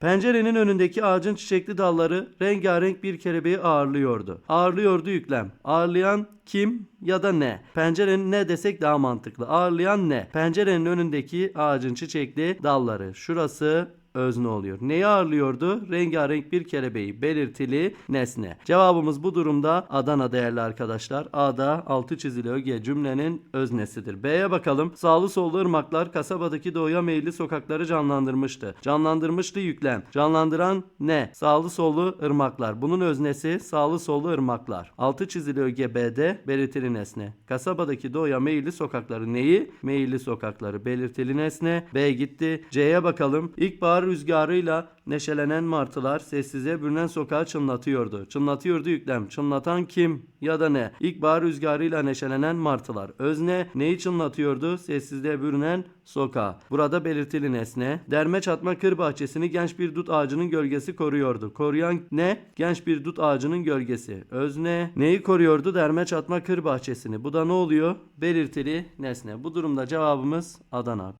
Pencerenin önündeki ağacın çiçekli dalları rengarenk bir kelebeği ağırlıyordu. Ağırlıyordu yüklem. Ağırlayan kim ya da ne? Pencerenin ne desek daha mantıklı. Ağırlayan ne? Pencerenin önündeki ağacın çiçekli dalları. Şurası özne oluyor. Neyi ağırlıyordu? Rengarenk bir kelebeği. Belirtili nesne. Cevabımız bu durumda Adana değerli arkadaşlar. A'da altı çizili öge cümlenin öznesidir. B'ye bakalım. Sağlı sollu ırmaklar kasabadaki doğuya meyilli sokakları canlandırmıştı. Canlandırmıştı yüklem. Canlandıran ne? Sağlı sollu ırmaklar. Bunun öznesi sağlı sollu ırmaklar. Altı çizili öge B'de belirtili nesne. Kasabadaki doğuya meyilli sokakları neyi? Meyilli sokakları. Belirtili nesne. B gitti. C'ye bakalım. İlkbahar rüzgarıyla neşelenen martılar sessize bürünen sokağı çınlatıyordu. Çınlatıyordu yüklem. Çınlatan kim ya da ne? İlkbahar rüzgarıyla neşelenen martılar. Özne neyi çınlatıyordu? Sessizliğe bürünen sokağı. Burada belirtili nesne. Derme çatma kır bahçesini genç bir dut ağacının gölgesi koruyordu. Koruyan ne? Genç bir dut ağacının gölgesi. Özne neyi koruyordu? Derme çatma kır bahçesini. Bu da ne oluyor? Belirtili nesne. Bu durumda cevabımız Adana.